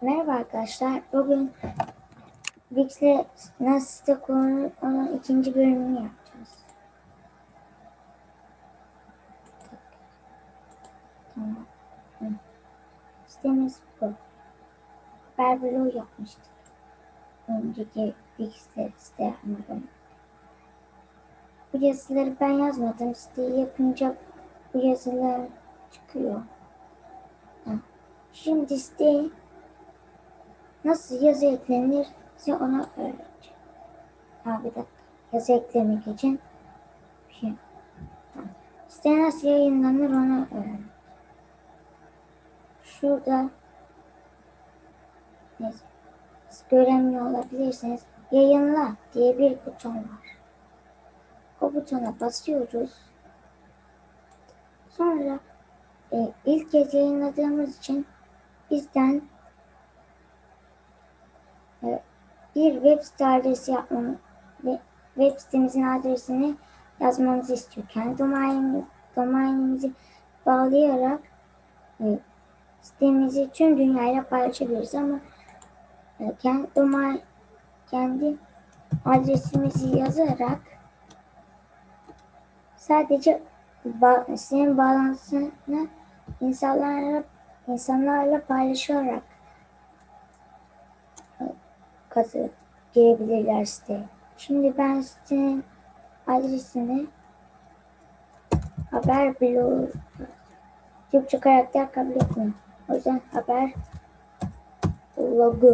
Merhaba arkadaşlar. Bugün Wix'le nasıl site kurulur onun ikinci bölümünü yapacağız. Tamam. Sitemiz bu. Haber bloğu yapmıştık. Önceki Wix'le site yapmadan. Bu yazıları ben yazmadım. Siteyi yapınca bu yazılar çıkıyor. Şimdi siteyi Nasıl yazı eklenir size onu öğreteceğim. Ha bir dakika. Yazı eklemek için bir şey. Tamam. Nasıl yayınlanır onu öğren. Şurada neyse. Göremiyor olabilirsiniz. Yayınla diye bir buton var. O butona basıyoruz. Sonra e, ilk kez yayınladığımız için bizden bir web site adresi yapmamı ve web sitemizin adresini yazmamızı istiyor. Kendi domain, domainimizi bağlayarak e, sitemizi tüm dünyayla paylaşabiliriz ama e, kendi domain kendi adresimizi yazarak sadece ba sitenin bağlantısını insanlarla insanlarla paylaşarak katı girebilirler siteye. Şimdi ben sitenin adresini haber bloğu Türkçe karakter kabul etmiyor. O yüzden haber logo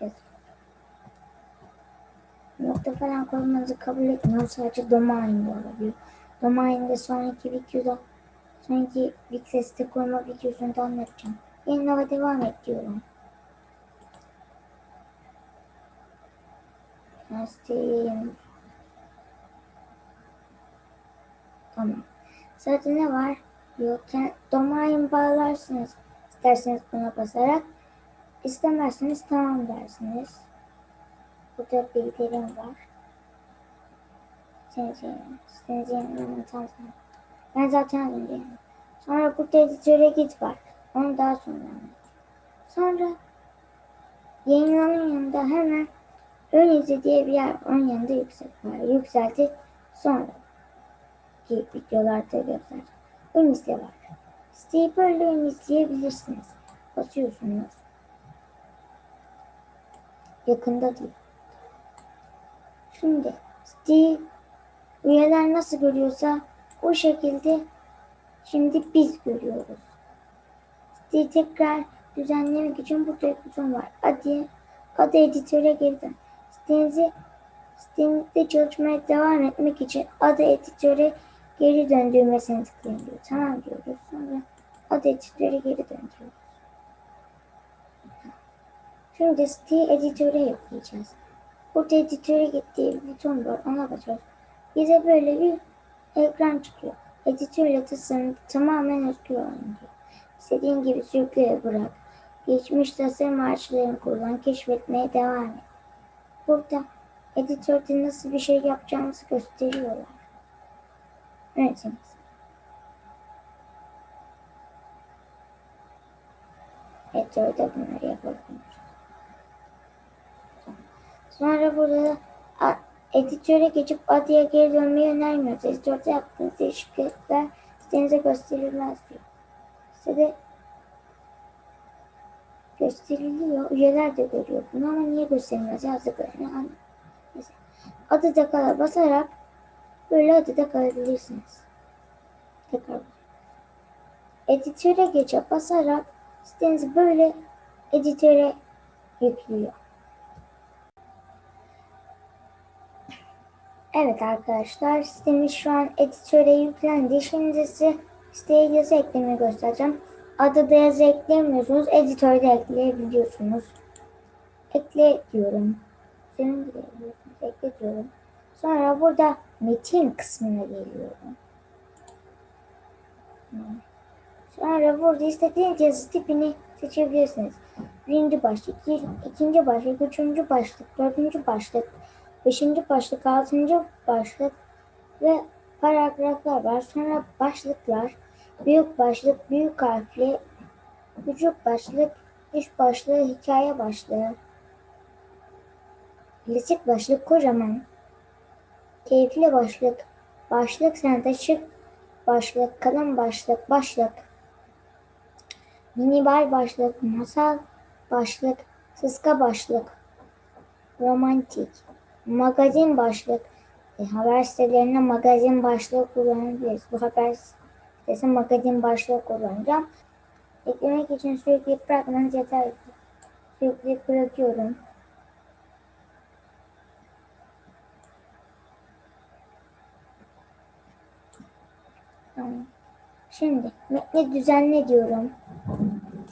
yazıyor. Nokta falan koymanızı kabul etmiyor. Sadece domain olabiliyor. Domainde sonraki videoda sonraki Wix site kurma videosunda anlatacağım. Yayınlara devam et diyorum. Hastayım. Tamam. Zaten ne var? Yok. Domain bağlarsınız. İsterseniz buna basarak. İstemezseniz tamam dersiniz. Burada bildirim var. Sitenizi yayınlamanı tanıtım. Ben zaten önce Sonra burada editöre git var. Onu daha sonra anlatayım. Sonra yayınlanın yanında hemen İzle diye bir yer onun yanında yüksek var. Yükselti sonra ki videolarda göster. Ön izle var. Siteyi böyle ön izleyebilirsiniz. Basıyorsunuz. Yakında değil. Şimdi siteyi üyeler nasıl görüyorsa o şekilde şimdi biz görüyoruz. Siteyi tekrar düzenlemek için burada bir buton var. Hadi, hadi editöre geri. Sitenizi, sitenizde çalışmaya devam etmek için adı editöre geri dön düğmesine tıklayın diyor. Tamam diyoruz. Sonra adı editöre geri dön diyoruz. Şimdi siteyi editöre yükleyeceğiz. Burada editöre gittiği buton var. Ona basıyoruz. Bize böyle bir ekran çıkıyor. Editörle tasarım tamamen özgür olun diyor. İstediğin gibi sürükleye bırak. Geçmiş tasarım araçlarını kullan, keşfetmeye devam et. Burada editörde nasıl bir şey yapacağımızı gösteriyorlar. Öğretiniz. Editörde bunları yapabiliyoruz. Sonra burada editöre geçip adıya geri dönmeyi önermiyoruz. Editörde yaptığınız değişiklikler sitenize gösterilmez diyor. Sitede gösteriliyor. Üyeler de görüyor bunu ama niye gösterilmez yazdıklarını anlamıyor. Adı da kala basarak böyle adı da kalabilirsiniz. Tekrar Editöre geçe basarak sitenizi böyle editöre yüklüyor. Evet arkadaşlar sitemiz şu an editöre yüklendi. Şimdi size siteye yazı eklemeyi göstereceğim. Adı yazı ekleyemiyorsunuz. Editörde ekleyebiliyorsunuz. Ekle diyorum. Senin de Ekle diyorum. Sonra burada metin kısmına geliyorum. Sonra burada istediğiniz yazı tipini seçebilirsiniz. Birinci başlık, ikinci başlık, üçüncü başlık, dördüncü başlık, beşinci başlık, altıncı başlık ve paragraflar var. Sonra başlıklar, büyük başlık, büyük harfli, küçük başlık, Üst başlığı hikaye başlığı. Klasik başlık kocaman. Keyifli başlık. Başlık sentetik başlık. Kalın başlık. Başlık. Minimal başlık. Masal başlık. Sıska başlık. Romantik. Magazin başlık. E, haber sitelerinde magazin başlığı kullanabiliriz. Bu haber sitesi magazin başlığı kullanacağım. Eklemek için sürekli bırakmanız yeterli. Sürekli bırakıyorum. Şimdi metni düzenle diyorum.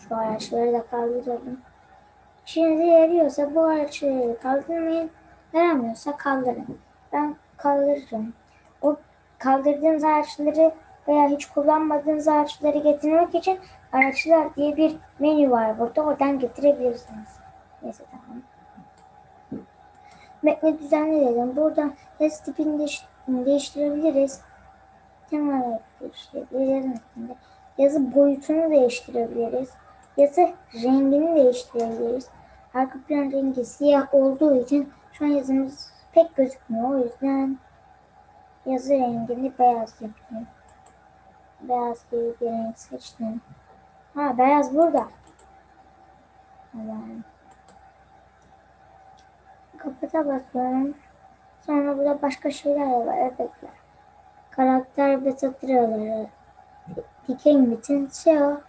Şu araçları da kaldıralım. İşinize yarıyorsa bu araçları kaldırmayın. Yaramıyorsa kaldırın. Ben kaldırırım. O kaldırdığınız araçları veya hiç kullanmadığınız araçları getirmek için araçlar diye bir menü var burada. Oradan getirebilirsiniz. Neyse tamam. Metni düzenle dedim. Buradan yazı tipini değiş- değiştirebiliriz. Tema değiştirebiliriz. Yazı boyutunu değiştirebiliriz. Yazı rengini değiştirebiliriz. Arka plan rengi siyah olduğu için şu an yazımız pek gözükmüyor. O yüzden yazı rengini beyaz yapayım. Beyaz gibi bir renk seçtim. Ha beyaz burada. Hemen. Kapata basıyorum. Sonra burada başka şeyler var. Efektler. Karakter ve satır araları. Dikey metin, SEO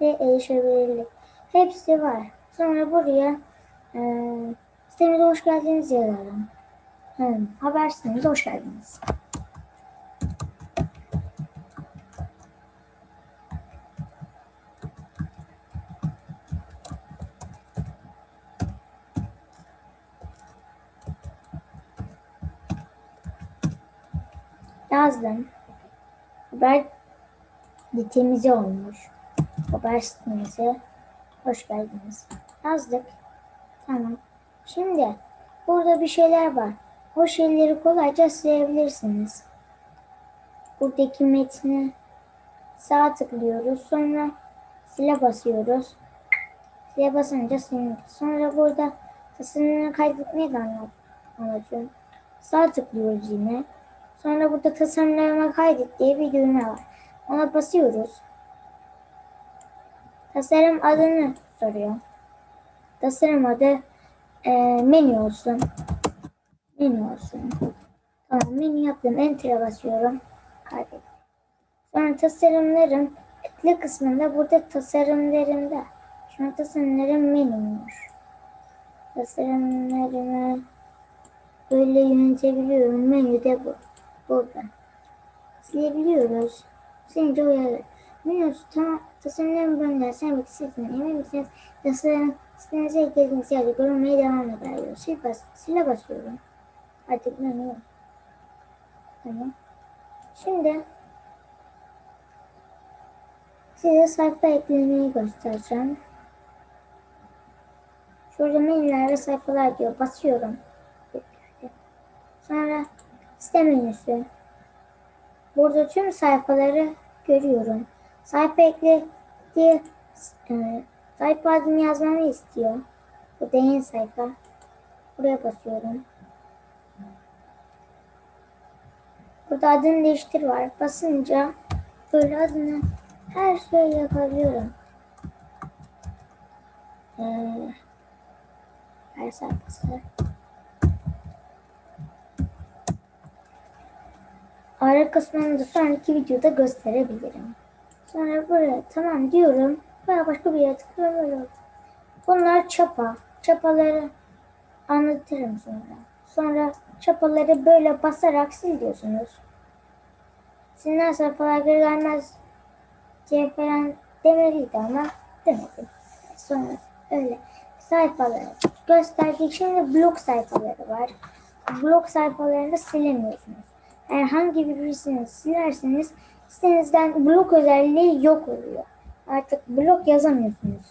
ve erişebilirlik. Hepsi var. Sonra buraya e, sitemize hoş geldiniz yazalım. Hmm, haber sitemize hoş geldiniz. Yazdım. Haber litemize olmuş. Haber sitemize hoş geldiniz. Yazdık. Tamam. Şimdi burada bir şeyler var. O şeyleri kolayca silebilirsiniz. Buradaki metni sağ tıklıyoruz. Sonra sile basıyoruz. Sile basınca silindi. Sonra burada tasarımını kaydetmeyi de anlat anlatıyorum. Sağ tıklıyoruz yine. Sonra burada tasarımlarıma kaydet diye bir düğme var. Ona basıyoruz. Tasarım adını soruyor. Tasarım adı e, menü olsun. Menü olsun. Tamam menü yaptım. Enter'a basıyorum. Kaydet. Sonra tasarımlarım ekle kısmında burada tasarımlarımda. Şu an tasarımlarım menüymüş. Tasarımlarımı böyle yönetebiliyorum. Menü de bu. Burada. Silebiliyoruz. Silince uyarır. Menüsü tam tasarımlarımı bölümler sermek istediğiniz emin misiniz? Tasarım sitenize eklediğiniz yerde görünmeye devam eder diyor. Sil bas, sile basıyorum. Artık menü yok. Tamam. Şimdi size sayfa eklemeyi göstereceğim. Şurada menüler ve sayfalar diyor. Basıyorum. Sonra site menüsü. Burada tüm sayfaları görüyorum. Sayfa ekle diye e, sayfa adını yazmamı istiyor. Bu da yeni sayfa. Buraya basıyorum. Burada adını değiştir var. Basınca böyle adını her şeyi yapabiliyorum. Ee, her sayfası. Ara kısmını da sonraki videoda gösterebilirim. Sonra buraya tamam diyorum. Veya başka bir yere tıklıyorum böyle oldu. Bunlar çapa. Çapaları anlatırım sonra. Sonra çapaları böyle basarak sil diyorsunuz. Silinen sayfalar geri gelmez diye falan demeliydi ama demedim. Sonra öyle sayfaları gösterdik. Şimdi blok sayfaları var. Blok sayfalarında silemiyorsunuz. Herhangi birisini silerseniz sitenizden blok özelliği yok oluyor. Artık blok yazamıyorsunuz.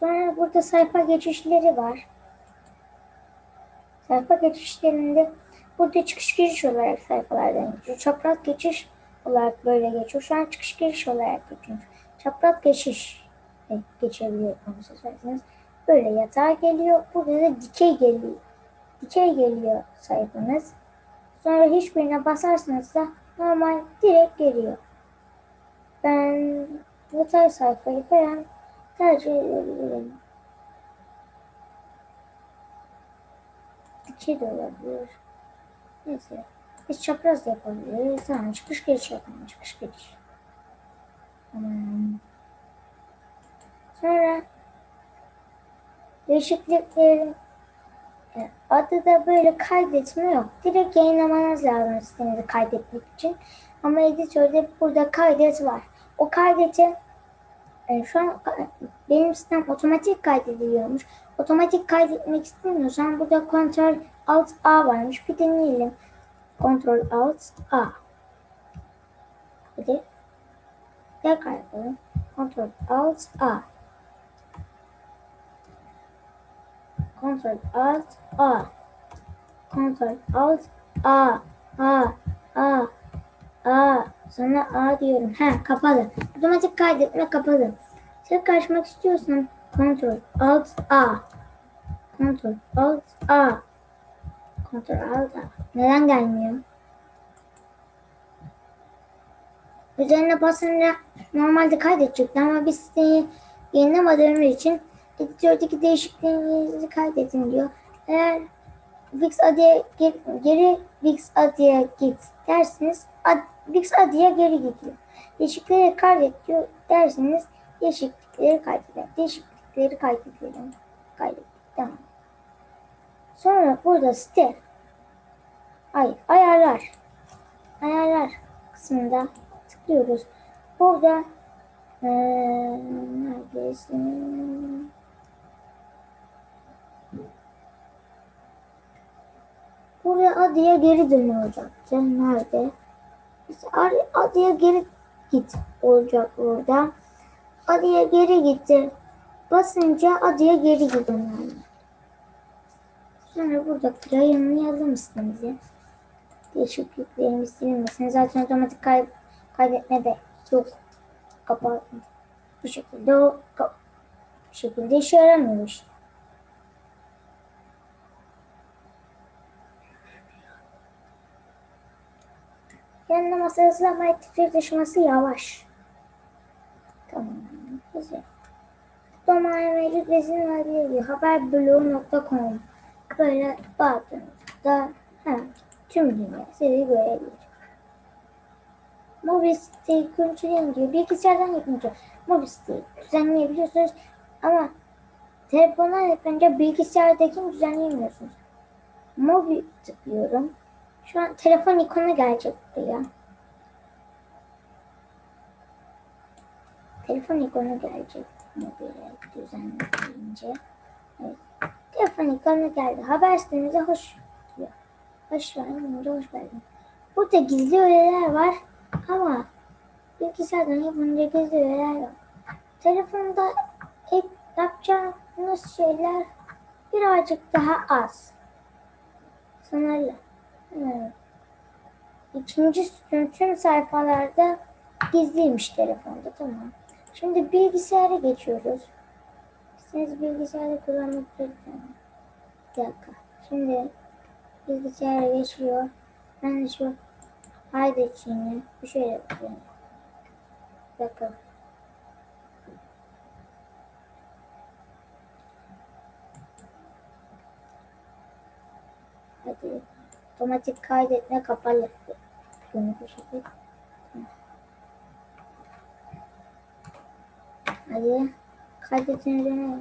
Sonra burada sayfa geçişleri var. Sayfa geçişlerinde burada çıkış giriş olarak sayfalardan geçiyor. Çapraz geçiş olarak böyle geçiyor. Şu an çıkış giriş olarak geçiyor. Çapraz geçiş e, geçebiliyor onu seçerseniz. Böyle yatağa geliyor. Burada da dikey geliyor. Dikey geliyor sayfanız. Sonra hiçbirine basarsanız da normal direkt geliyor. Ben yatay sayfayı falan tercih edebilirim. Dikey de olabilir. Neyse. Biz çapraz da yapabiliriz. Tamam çıkış giriş yapalım. Çıkış giriş. Tamam. Sonra değişikliklerin adı da böyle kaydetme yok. Direkt yayınlamanız lazım sitenizi kaydetmek için. Ama editörde burada kaydet var. O kaydeti e, şu an e, benim sitem otomatik kaydediliyormuş. Otomatik kaydetmek istemiyorsan burada kontrol alt A varmış. Bir deneyelim. Kontrol alt A. Hadi. Tekrar yapalım. Kontrol alt A. Kontrol alt A. Kontrol alt A. A. A. A. Sonra A diyorum. Ha kapalı. Otomatik kaydetme kapalı. Tekrar açmak istiyorsan kontrol alt A. Kontrol alt A. Kontrol alt A. Neden gelmiyor? Üzerine basınca normalde kaydedecekti ama biz siteyi yayınlamadığımız için editördeki değişikliklerinizi kaydedin diyor. Eğer Wix Adi'ye geri, geri Adi'ye git dersiniz Ad, Wix Adi'ye geri gidiyor. Değişiklikleri kaydet diyor dersiniz değişiklikleri kaydeder. Değişiklikleri kaydedelim. Kaydettik. Tamam. Sonra burada site ay ayarlar ayarlar kısmında tıklıyoruz. Burada ee, neredesin? Buraya Adı'ya geri dönüyor olacaktı. Nerede? İşte Adı'ya geri git olacak burada. Adı'ya geri gitti. Basınca Adı'ya geri gidiyor yani. Sonra burada yayınlayalım istemizi. Değişikliklerimiz silinmesin. Zaten otomatik kay kaydetme de yok. Kapattım. Bu şekilde o bu şekilde işe yaramıyor işte. Yanına masa hızlama ettikleri taşıması yavaş. Tamam. Güzel. Domain mevcut resim var haberblog.com Böyle baktığınızda hemen tüm dünya sizi görebilir. Siteyi görüntüleyin diyor. Bilgisayardan yapınca mobil siteyi düzenleyebiliyorsunuz ama telefondan yapınca bilgisayardakini düzenleyemiyorsunuz. Mobil tıklıyorum. Şu an telefon ikonu gelecek buraya. Telefon ikonu gelecek mobile düzenleyince. Evet. Telefon ikonu geldi. Haber sitemize hoş diyor. Hoş geldin. Hoş geldin. Burada gizli öğeler var ama bilgisayardan yapınca gizli öğeler yok. Telefonda ek yapacağınız şeyler birazcık daha az. Sınırlı. Evet. İkinci sütun tüm sayfalarda gizliymiş telefonda tamam. Şimdi bilgisayara geçiyoruz. Siz bilgisayarda kullanmak istiyorsanız. Bir dakika. Şimdi bilgisayara geçiyor. Ben de şu haydi içine bir şöyle yapıyorum. Bir. Hadi. Otomatik kaydetme kapalı. Hadi. Kaydetin üzerine